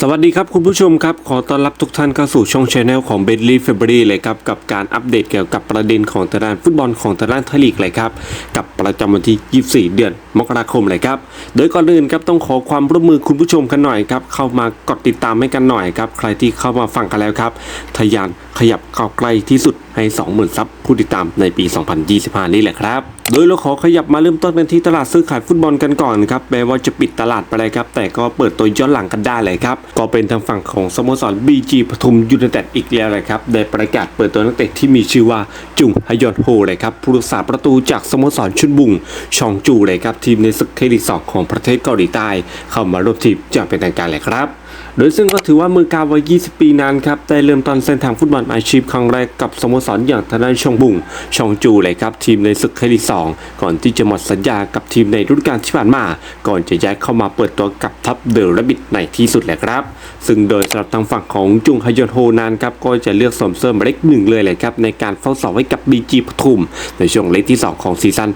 สวัสดีครับคุณผู้ชมครับ ขอต้อนรับทุกท่านเข้าสู่ช่องช anel ของ b e d l y f a b r y เลยครับ กับการอัปเดตเกี่ยวกับประเด็นของตารางฟุตบอลของตารางไทยลีกเลยครับ กับประจำวันที่ 24 เดือนมกราคมเลยครับ โดยก่อนอื่นครับต้องขอความร่วมมือคุณผู้ชมกันหน่อยครับ เข้ามากดติดตามให้กันหน่อยครับ ใครที่เข้ามาฟังกันแล้วครับทะยานขยับเข้าใกล้ที่สุดให้ 20,000ซับ ผู้ติดตามในปี 2025 นี้แหละครับ โดยเราขอขยับมาเริ่มต้นกันที่ตลาดซื้อขายฟุตบอลกันก่อนครับแม้ว่าจะปิดตลาดไปเลยครับ แต่ก็เปิดตัวย้อนหลังกันได้เลยครับ ก็เป็นทางฝั่งของสโมสร BG ปทุมยูไนเต็ดอีกแล้วเลยครับ ได้ประกาศเปิดตัวนักเตะที่มีชื่อว่าจุงฮยอนโฮเลยครับผู้รักษาประตูจากสโมสรชุนบุงชองจูเลยครับทีมในศึกเทลีกสองของประเทศเกาหลีใต้ เข้ามาร่วมทีมอย่างเป็นทางการเลยครับ โดยซึ่งก็ถือว่ามือกาวัย 20 ปีนั้นครับได้เริ่มต้นเส้นทางฟุตบอลอาชีพครั้งแรกกับสโมสรอย่างทางด้านชองบุงชองจูเลยครับทีมในศึกไทยลีกสองก่อนที่จะหมดสัญญากับทีมในฤดูกาลที่ผ่านมา ก่อนจะย้ายเข้ามาเปิดตัวกับทัพเดอะระบิดในที่สุดแหละครับ ซึ่งโดยสำหรับทางฝั่งของจุงฮยอนโฮนั้นครับก็จะเลือกสมเสื้อหมเลขหนึ่งเลยเลยครับในการเฝ้าเสาไว้กับ BG ปทุม ในช่วงเลขที่ 2 ของซีซั่น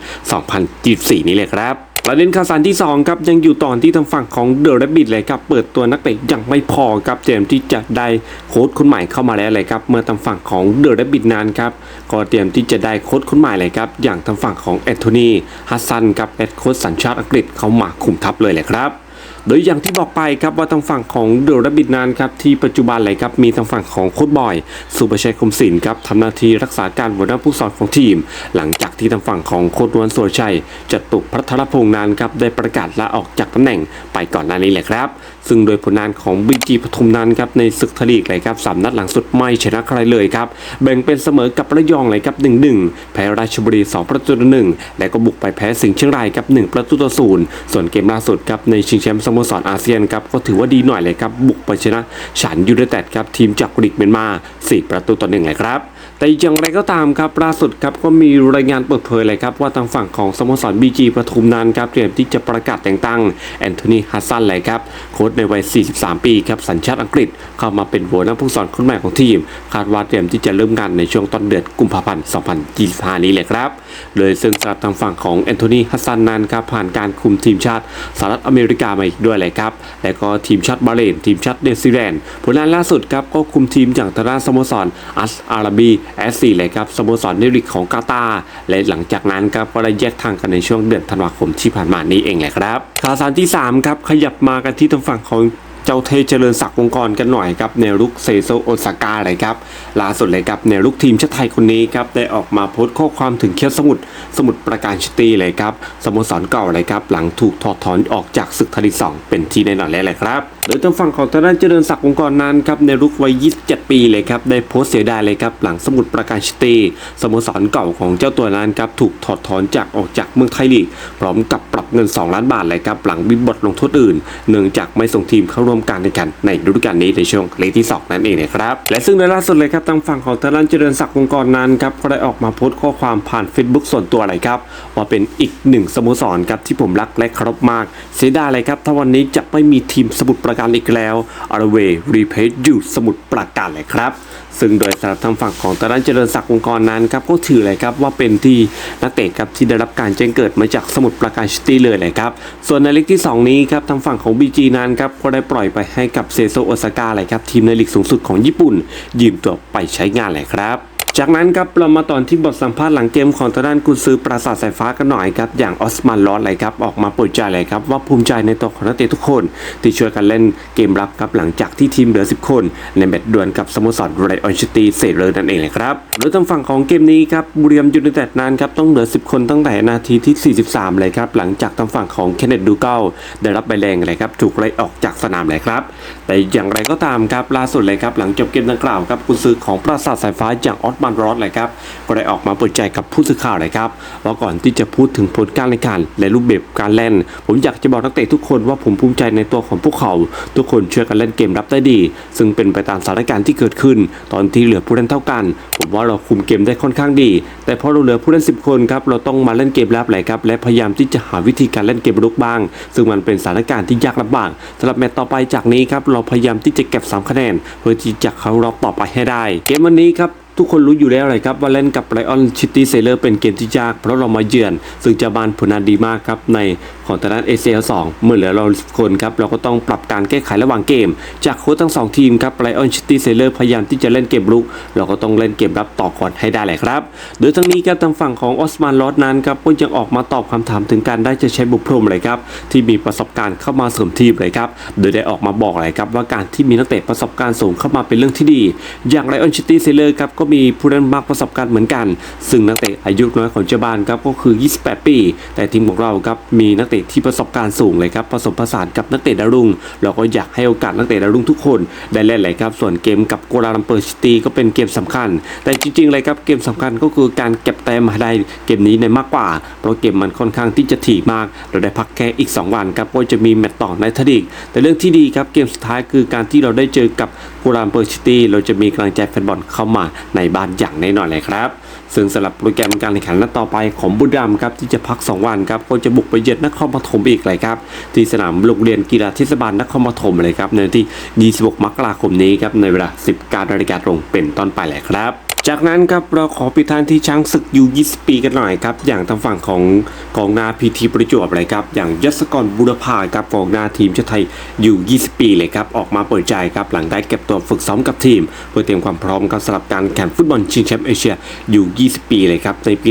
2024 นี้เลยครับ ประเด็นข่าวสารที่2ครับยังอยู่ตอนที่ทางฝั่งของเดอะ b ร b บิทเลยครับเปิดตัวนักเตะยังไม่พอครับเตรียมที่จะได้โค้ชคนใหม่เข้ามาแล้วเลยครับเมื่อทางฝั่งของเดอะ b ร b บิทนานครับก็เตรียมที่จะได้โค้ชคนใหม่เลยครับอย่างทางฝั่งของแอนโทนีฮัสซันครับแอดโค้ชสัญชาติอังกฤษเขามาคุมทัพเลยแหละครับ โดยอย่างที่บอกไปครับว่าทางฝั่งของเดอะรบิดนานครับที่ปัจจุบันเลยครับมีทางฝั่งของโค้ชบอย สุประชัยคมศิลป์ครับทำหน้าที่รักษาการหัวหน้าผู้สอนของทีม หลังจากที่ทางฝั่งของโค้ชนสุรชัยจตุพัทรพงษ์นานครับได้ประกาศลาออกจากตำแหน่งไปก่อนหน้านี้แหละครับ ซึ่งโดยผลงานของบีจีปทุมนั้นครับในศึกทลีกเลยครับสามนัดหลังสุดไม่ชนะใครเลยครับแบ่งเป็นเสมอกับระยองเลยครับ1-1แพ้ราชบุรี2ประตูต่อหนึ่งและก็บุกไปแพ้สิงห์เชียงรายครับ1ประตูต่อศูนย์ส่วนเกมล่าสุดครับในชิงแชมป์สโมสรอาเซียนครับก็ถือว่าดีหน่อยเลยครับ บุกไปชนะฉานยูไนเต็ดครับทีมจากลีกเมียนมา4ประตูต่อหนึ่งเลยครับแต่อย่างไรก็ตามครับล่าสุดครับก็มีรายงานเปิดเผยเลยครับว่าทางฝั่งของสโมสรบีจีปทุมนั้นครับเตรียมที่จะประกาศแต่งตั้งแอนโทนีฮัสซันเลยครับโค้ชในวัย 43 ปีครับสัญชาติอังกฤษเข้ามาเป็นหัวหน้าผู้สอนคนใหม่ของทีม คาดว่าเตรียมที่จะเริ่มงานในช่วงต้นเดือนกุมภาพันธ์ 2025 นี้เลยครับเลยซึ่งสำหรับทางฝั่งของแอนโทนีฮัสซันนั้นครับผ่านการคุมทีมชาติสหรัฐอเมริกามาอีกด้วยเลยครับ และก็ทีมชาติบาเลนทีมชาติเนซิแลนด์ผลงานล่าสุดครับก็คุมทีมจากทาราสโมสรอัสอาราบีเอสซีเลยครับสโมสรเนลีกของกาตาและหลังจากนั้นครับก็ได้แยกทางกันในช่วงเดือนธันวาคมที่ผ่านมานี้เองแหละครับข่าวสารที่3ครับขยับมากันที่ทางฝั่งของ เจ้าเทเจริญศักดิ์วงกรกันหน่อยครับแนวรุกเซโซโอซาก้าเลยครับล่าสุดเลยครับแนวรุกทีมชาติไทยคนนี้ครับได้ออกมาโพสต์ข้อความถึงเคียวสมุทรสมุทรประการชิตีเลยครับสโมสรเก่าเลยครับหลังถูกถอดถอนออกจากศึกทลีสองเป็นที่แน่นอนแล้วแหละครับโดยทางฝั่งของทางด้านเจริญศักดิ์วงกรนั้นครับในรุกวัย 27 ปีเลยครับได้โพสต์เสียดายเลยครับหลังสมุทรประการชิตีสโมสรเก่าของเจ้าตัวนั้นครับถูกถอดถอนจากออกจากเมืองไทยลีก พร้อมกับปรับเงิน 2 ล้านบาทเลยครับหลังบิบทลงโทษอื่น เนื่องจากไม่ส่งทีมเข้าร่วมการแข่งขันในฤดูกาลนี้ในช่วงเลขที่ 2 นั่นเองนะครับและซึ่งในล่าสุดเลยครับทางฝั่งของทางด้านเจริญศักดิ์วงกรนั้นครับก็ได้ออกมาโพสต์ข้อความผ่าน Facebook ส่วนตัวเลยครับว่าเป็นอีกหนึ่งสโมสรครับที่ผมรักและเคารพมาก เสียดายเลยครับถ้าวันนี้จะไม่มีทีมสมุทรปราการอีกแล้วอาร์เวรีเพย์อยู่สมุทรปราการเลยครับ ซึ่งโดยสำหรับทางฝั่งของตอนนั้นเจริญศักดิ์องค์กรนั้นครับก็ถือเลยครับว่าเป็นที่นักเตะครับที่ได้รับการแจ้งเกิดมาจากสมุทรปราการซิตี้เลยเลยครับส่วนในลีกที่ 2 นี้ครับทางฝั่งของ BG นั้นครับก็ได้ปล่อยไปให้กับเซโซโอซาก้าเลยครับทีมในลีกสูงสุดของญี่ปุ่น ยืมตัวไปใช้งานเลยครับ จากนั้นครับเรามาตอนที่บทสัมภาษณ์หลังเกมของทางด้านกุนซือปราสาทสายฟ้ากันหน่อยครับอย่างออสมันลอสเลยครับออกมาเปิดใจเลยครับว่าภูมิใจในตัวของนักเตะทุกคน ที่ช่วยกันเล่นเกมรับครับหลังจากที่ทีมเหลือ 10 คน ในแมตช์ดวลกับสโมสรไรออนชิตี้เซเลอร์นั่นเองเลยครับโดยทางฝั่งของเกมนี้ครับบุรีรัมย์ยูไนเต็ดนั้นครับต้องเหลือ 10 คนตั้งแต่นาทีที่ 43 เลยครับหลังจากทางฝั่งของเคนเนตดูเกลได้รับใบแดงเลยครับถูกไล่ออกจากสนามเลยครับแต่อย่างไรก็ตามครับล่าสุดเลยครับหลังจบเกมดังกล่าวครับกุนซือของปราสาทสายฟ้าอย่างออสมันรอดเลยครับก็ได้ออกมาเปิดใจกับผู้สื่อข่าวเลยครับว่าก่อนที่จะพูดถึงผลการแข่งขันและรูปแบบการเล่น ผมอยากจะบอกนักเตะทุกคนว่าผมภูมิใจในตัวของพวกเขา ทุกคนช่วยกันเล่นเกมรับได้ดี ซึ่งเป็นไปตามสถานการณ์ที่เกิดขึ้น ตอนที่เหลือผู้เล่นเท่ากัน ผมว่าเราคุมเกมได้ค่อนข้างดี แต่พอเราเหลือผู้เล่น 10 คนครับเราต้องมาเล่นเกมรับเลยครับและพยายามที่จะหาวิธีการเล่นเกมรุกบ้าง ซึ่งมันเป็นสถานการณ์ที่ยากลำบากสำหรับแมตช์ต่อไปจากนี้ครับเราพยายามที่จะเก็บ3คะแนนเพื่อที่จะเข้ารอบต่อไปให้ได้ เกมวันนี้ครับ ทุกคนรู้อยู่แล้วเลยครับว่าเล่นกับไ i ออนชิตี้เซเลอร์เป็นเกมที่ยากเพราะเรามาเยือน ซึ่งจะบานผลงานดีมากครับในของทาดเอเชียสองเมื่อเหลือเราคนครับเราก็ต้องปรับการแก้ไขระหว่างเกม จากโค้ชทั้งสองทีมครับไ i ออนชิตี้เซเลอร์พยายามที่จะเล่นเกมรุก เราก็ต้องเล่นเกมรับต่อก่อนให้ได้เลยครับ โดยทั้งนี้ครับทางฝั่งของออสมานลอดนั้นครับก็ยังออกมาตอบคำถามถึงการได้จะใช้บุพรมเลยครับที่มีประสบการณ์เข้ามาเสริมทีมเลยครับโดยได้ออกมาบอกเลยครับว่าการที่มีนักเตะประสบการณ์สูงเข้ามาเป็นเรื่องที่ดี อย่างไ i ออนชิตี้เซเลอร์ครับก็มีผู้เล่นมากประสบการณ์เหมือนกัน ซึ่งนักเตะอายุน้อยของเจบานครับก็คือ 28 ปี แต่ทีมของเราครับมีนักเตะที่ประสบการณ์สูงเลยครับผสมผสานกับนักเตะดาวรุ่งเราก็อยากให้โอกาสนักเตะดาวรุ่งทุกคนได้เล่นเลยครับส่วนเกมกับกัวลาลัมเปอร์ซิตี้ก็เป็นเกมสำคัญ แต่จริงๆเลยครับเกมสำคัญก็คือการเก็บแต้มมาได้เกมนี้ในมากกว่า เพราะเกมมันค่อนข้างที่จะถี่มาก เราได้พักแค่อีก 2 วันครับก็จะมีแมตต์ต่อในทดีกแต่เรื่องที่ดีครับเกมสุดท้ายคือการที่เราได้เจอกับกัวลาลัมเปอร์ซิตี้เราจะมีกำลังใจแฟนบอลเข้ามาในในบ้านอย่างแน่นอนเลยครับ ซึ่งสำหรับโปรแกรมการแข่งขันนัดต่อไปของบุรีรัมย์ครับที่จะพัก 2 วันครับก็จะบุกไปเยือนนครปฐมอีกเลยครับที่สนามโรงเรียนกีฬาเทศบาลนครปฐมเลยครับในวันที่ 26 มกราคมนี้ครับในเวลา 19นาฬิกาตรงเป็นต้นไปเลยครับ จากนั้นครับเราขอปิดท้ายที่ช้างศึกยู20 ปีกันหน่อยครับ อย่างทางฝั่งของกองหน้าพีทีประจวบเลยครับ อย่างยศกรบุรพาครับกองหน้าทีมชาติไทยยู20 ปีเลยครับ ออกมาเปิดใจครับ หลังได้เก็บตัวฝึกซ้อมกับทีม เพื่อเตรียมความพร้อมกับสำหรับการแข่งฟุตบอลชิงแชมป์เอเชียยู20 ปีเลยครับ ในปี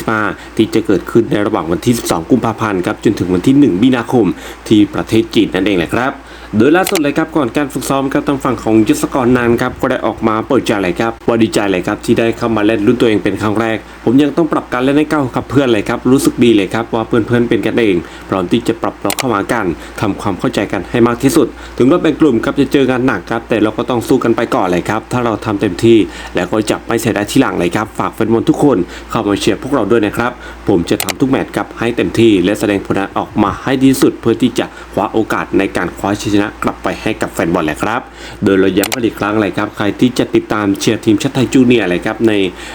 2025 ที่จะเกิดขึ้นในระหว่างวันที่ 12 กุมภาพันธ์ครับจนถึงวันที่ 1 มีนาคมที่ประเทศจีนนั่นเองแหละครับ โดยล่าสุดเลยครับก่อนการฝึกซ้อมครับทางฝั่งของยศกรนานครับก็ได้ออกมาเปิดใจเลยครับว่าดีใจเลยครับที่ได้เข้ามาเล่นรุ่นตัวเองเป็นครั้งแรก ผมยังต้องปรับการเล่นให้ก้ากับเพื่อนเลยครับรู้สึกดีเลยครับว่าเพื่อนๆเป็นกันเอง พร้อมที่จะปรับเราเข้ามากันทำความเข้าใจกันให้มากที่สุด ถึงเราเป็นกลุ่มครับจะเจอกันหนักครับแต่เราก็ต้องสู้กันไปก่อนเลยครับถ้าเราทำเต็มที่ แล้วก็จับไม่เสียดายที่หลังเลยครับฝากแฟนบอลทุกคนเข้ามาเชียร์พวกเราด้วยนะครับผมจะทำทุกแมตช์ครับให้เต็มที่ และแสดงผลงานออกมาให้ดีสุด เพื่อที่จะคว้าโอกาสในการคว้าชัยชนะกลับไปให้กับแฟนบอลเลยครับ โดยเราย้ำกันอีกครั้งเลยครับ ใครที่จะติดตามเชียร์ทีมชาติไทยจูเนียร์เลยครับใน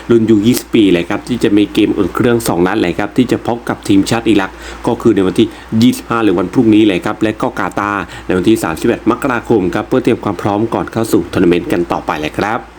รุ่นยู20ปีเลยครับที่จะมีเกมอุ่นเครื่อง 2 นัดเลยครับที่จะพบกับทีมชาติอิรัก ก็คือในวันที่ 25 หรือวันพรุ่งนี้เลยครับและก็กาตาในวันที่ 31 มกราคมครับเพื่อเตรียมความพร้อมก่อนเข้าสู่ทัวร์นาเมนต์กันต่อไปเลยครับ